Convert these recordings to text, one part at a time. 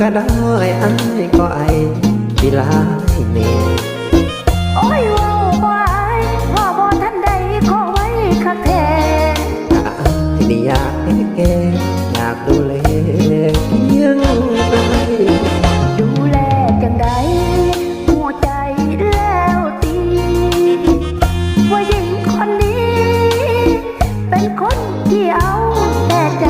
ก็ได้ไอ้ก็ไอ้ที่ลายเน่โอ้ยว่าบ่อายว่าบ่ทันใดขอไว้คักแท้ถ้าไอ้นี่อยากแกอยากดูแลเพียงไรดูแลจังใดหัวใจแล้วตีว่าหญิงคนนี้ เป็นคนที่เอาแต่ใจ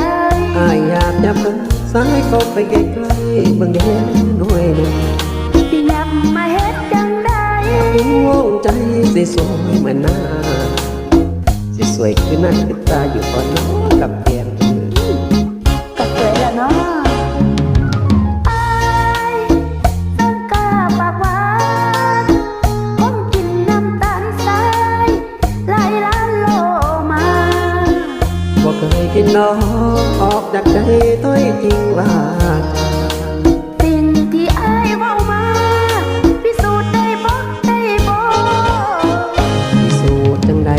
อยากจะเพิ่ง สายเข้าไปใกล้ๆเบิ่งเด่นหน่วยหนึ่งที่ยำมาเฮ็ดจังใดห่วงใจสิสวยเหมือนหน้า สิสวยคือหน้าคือตาอยู่ตอนน้องกับเพียง น้องออกจากใจต้อยจริงว่าสิ่งที่อายเว้ามาพิสูจน์ได้บ่ได้บ่พิสูจน์จังใด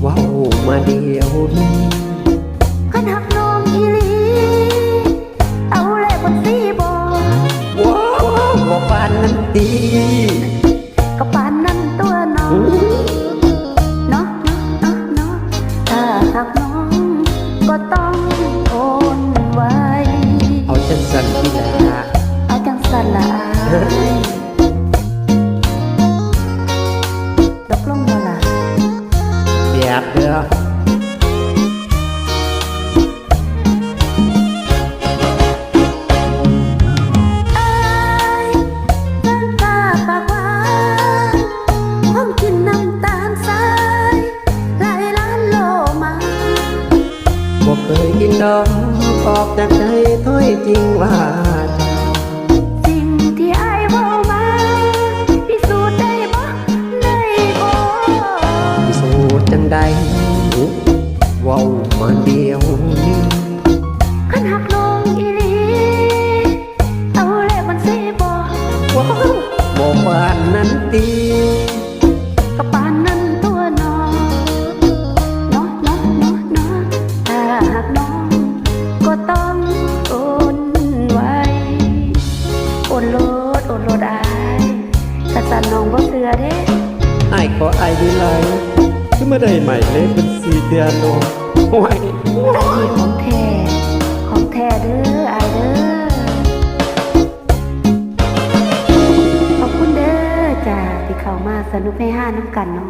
เว้ามาเดียวนี้คันหักน้องอีหลี เอาแลกมันสิบ่ว้าวบ่ปานนั้นดี สันละอายตกลงบ่ล่ะแบบเด้ออายน้ำตาปากหวานห้องกินน้ำตาลทรายหลายล้านโลมาบ่เคยกินน้องออกจากใจต้อยจริงว่า เดียวนี้คันหักน้องอีหลี เอาแลกมันสิบ่ว้าวบ่านนั้นดีก็ปานนั้นตัวน้องนาะเนาะเนาะเนาะถ้าหากน้อง ก็ต้องโอนไว้โอนโลดโอนโลดอายกะสันน้องบ่เสือเด้ไอ้ขอไอ้ดีไรคือมาได้ใหม่เลยเป็นสีเดือนโน โอ้ยอันนี้ของแท้ของแท้เด้ออายเด้อขอบคุณเด้อจ้าที่เข้ามาสนุกให้ห้าน้ำกันเนาะ